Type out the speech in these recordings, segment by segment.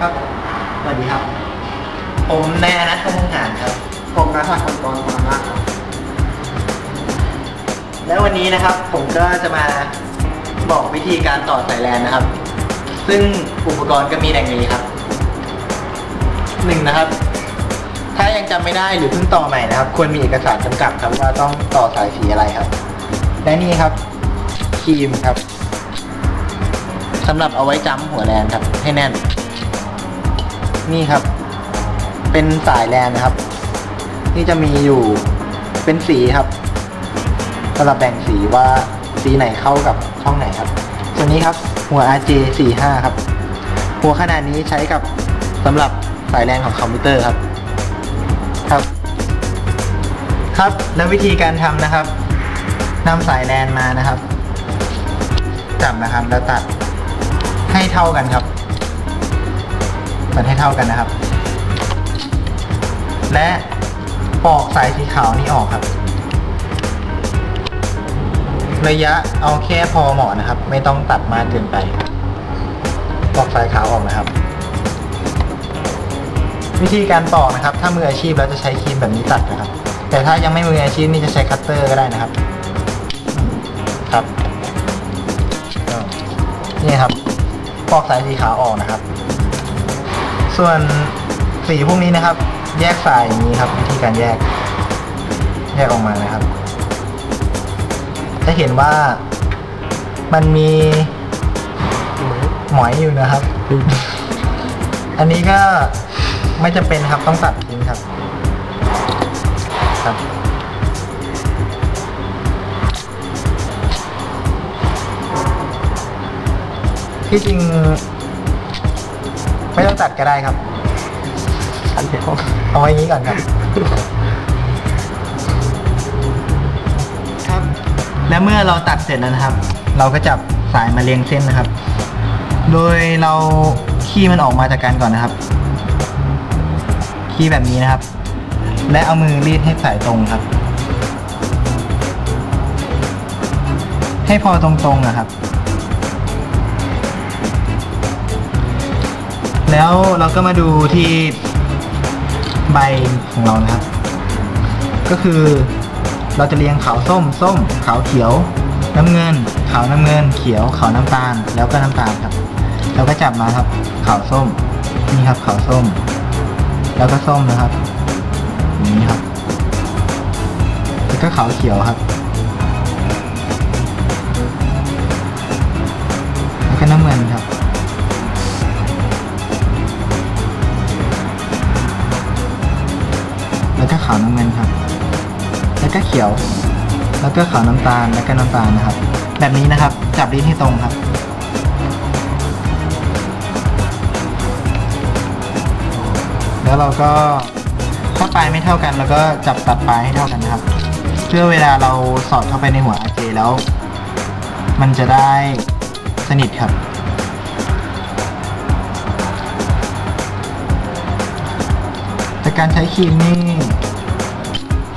ครับ สวัสดีครับ ผมนายอนัทคงหารครับ ผมนาทาคนกรความรักครับแล้ววันนี้นะครับผมก็จะมาบอกวิธีการต่อสายแลนนะครับ ซึ่งอุปกรณ์ก็มีดังนี้ครับหนึ่งนะครับ ถ้ายังจำไม่ได้หรือเพิ่งต่อใหม่นะครับ ควรมีเอกสารกำกับครับว่าต้องต่อสายสีอะไรครับ และนี่ครับครีมครับสำหรับเอาไว้จ้ำหัวแลนครับ ให้แน่น นี่ครับ เป็นสายแลนนะครับ นี่จะมีอยู่เป็นสีครับสำหรับแบ่งสีว่าสีไหนเข้ากับช่องไหนครับส่วนนี้ครับหัว RJ 45 ครับ หัวขนาดนี้ใช้กับสำหรับสายแลนของคอมพิวเตอร์ครับครับ ครับแล้ววิธีการทำนะครับนำสายแลนมานะครับ จับนะครับแล้วตัดให้เท่ากันครับ ตัดให้เท่ากันนะครับ และปอกสายสีขาวนี้ออกครับ ระยะเอาแค่พอเหมาะนะครับ ไม่ต้องตัดมากเกินไป ปอกสายขาวออกนะครับ วิธีการปอกนะครับ ถ้ามืออาชีพแล้วจะใช้ครีมแบบนี้ตัดนะครับ แต่ถ้ายังไม่มืออาชีพนี่จะใช้คัตเตอร์ก็ได้นะครับ ครับนี่ครับปอกสายสีขาวออกนะครับ ส่วนสีพวกนี้นะครับ แยกสายอย่างนี้ครับ วิธีการแยก แยกออกมานะครับ จะเห็นว่ามันมีหมอยอยู่นะครับ อันนี้ก็ไม่จำเป็นครับต้องตัดทิ้งครับ ครับ ที่จริง ไม่ต้องตัดก็ได้ครับอันเดียวเอาไว้อย่างนี้ก่อนครับ ครับ และเมื่อเราตัดเสร็จแล้วนะครับ เราก็จับสายมาเรียงเส้นนะครับ โดยเราขี้มันออกมาจากกันก่อนนะครับ ขี้แบบนี้นะครับ และเอามือรีดให้สายตรงครับ ให้พอตรงๆนะครับ แล้วเราก็มาดูที่ใบของเรานะครับ ก็คือเราจะเรียงขาวส้ม ส้ม ขาวเขียว น้ำเงิน ขาวน้ำเงิน เขียว ขาวน้ำตาล แล้วก็น้ำตาลครับ เราก็จับมาครับขาวส้ม นี่ครับขาวส้ม แล้วก็ส้มนะครับอย่างนี้ครับ แล้วก็ขาวเขียวครับ ขาวน้ำเงินครับ แล้วก็เขียว แล้วก็ขาวน้ำตาล แล้วก็น้ำตาลนะครับ แบบนี้นะครับ จับลิ้นให้ตรงครับ แล้วเราก็ถ้าปลายไม่เท่ากันเราก็จับตัดปลายให้เท่ากันนะครับ เพื่อเวลาเราสอดเข้าไปในหัว RJ แล้ว มันจะได้สนิทครับแต่การใช้ครีมนี่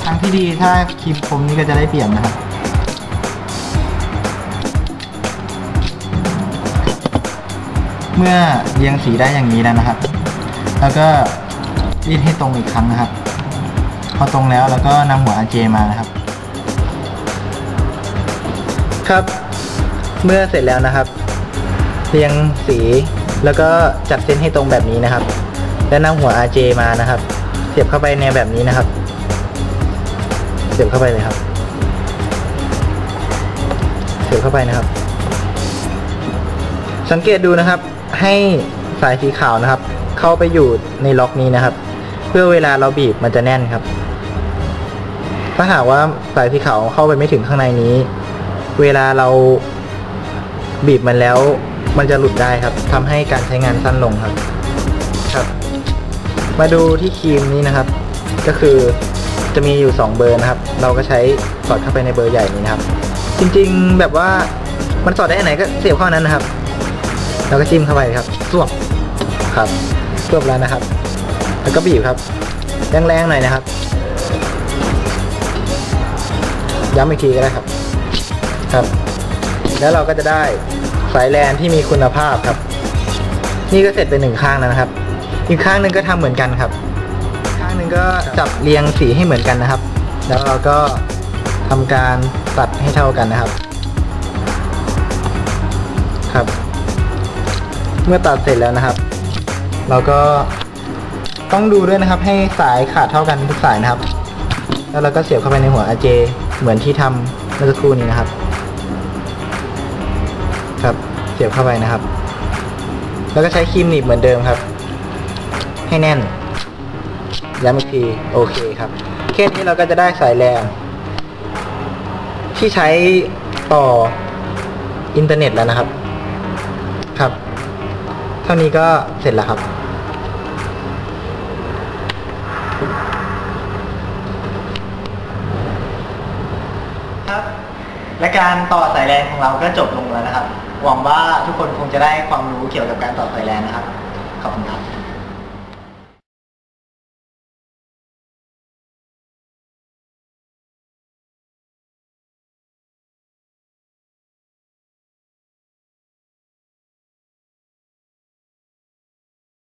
างที่ดีถ้าครีมคมนี่ก็จะได้เปรียบนะครับเมื่อเรียงสีได้อย่างนี้แล้วนะครับ แล้วก็รีดให้ตรงอีกครั้งนะครับ พอตรงแล้วแล้วก็นำหัวอาเจมานะครับ ครับ เมื่อเสร็จแล้วนะครับ เรียงสีแล้วก็จัดเส้นให้ตรงแบบนี้นะครับ แล้วนำหัว RJ มานะครับ เสียบเข้าไปในแบบนี้นะครับ สียบเข้าไปเลยครับ เสียบเข้าไปนะครับ สังเกตดูนะครับ ให้สายสีขาวนะครับ เข้าไปอยู่ในล็อกนี้นะครับ เพื่อเวลาเราบีบมันจะแน่นครับ ถ้าหากว่าสายสีขาวเข้าไปไม่ถึงข้างในนี้ เวลาเราบีบมันแล้วมันจะหลุดได้ครับทำให้การใช้งานสั้นลงครับ ครับ มาดูที่ครีมนี้นะครับ ก็คือ จะมีอยู่ 2 เบอร์นะครับ เราก็ใช้สอดเข้าไปในเบอร์ใหญ่นี้นะครับ จริงๆแบบว่ามันสอดได้อันไหนก็เสียบเข้าอันนั้นนะครับแล้วก็จิ้มเข้าไปครับสวบครับสวบแล้วนะครับ แล้วก็บีบครับแรงๆหน่อยนะครับ ย้ำอีกทีก็ได้ครับ ครับ แล้วเราก็จะได้สายแลนที่มีคุณภาพครับ นี่ก็เสร็จไปหนึ่งข้างแล้วนะครับ อีกข้างหนึ่งก็ทำเหมือนกันครับข้าง หนึ่งก็จับเรียงสีให้เหมือนกันนะครับ แล้วเราก็ทำการตัดให้เท่ากันนะครับ ครับ เมื่อตัดเสร็จแล้วนะครับ เราก็ต้องดูด้วยนะครับ ให้สายขาดเท่ากันทุกสายนะครับ แล้วเราก็เสียบเข้าไปในหัว RJ เหมือนที่ทำเมื่อสักครู่นี้นะครับ ครับ เสียบเข้าไปนะครับ แล้วก็ใช้ครีมหนีบเหมือนเดิมครับ ให้แน่น ย้ำอีกทีโอเคครับ แค่นี้เราก็จะได้สายแรงที่ใช้ต่ออินเทอร์เน็ตแล้วนะครับ ครับ เท่านี้ก็เสร็จแล้วครับ ครับ และการต่อสายแลนของเราก็จบลงแล้วนะครับ หวังว่าทุกคนคงจะได้ความรู้เกี่ยวกับการต่อสายแลนนะครับ ขอบคุณครับ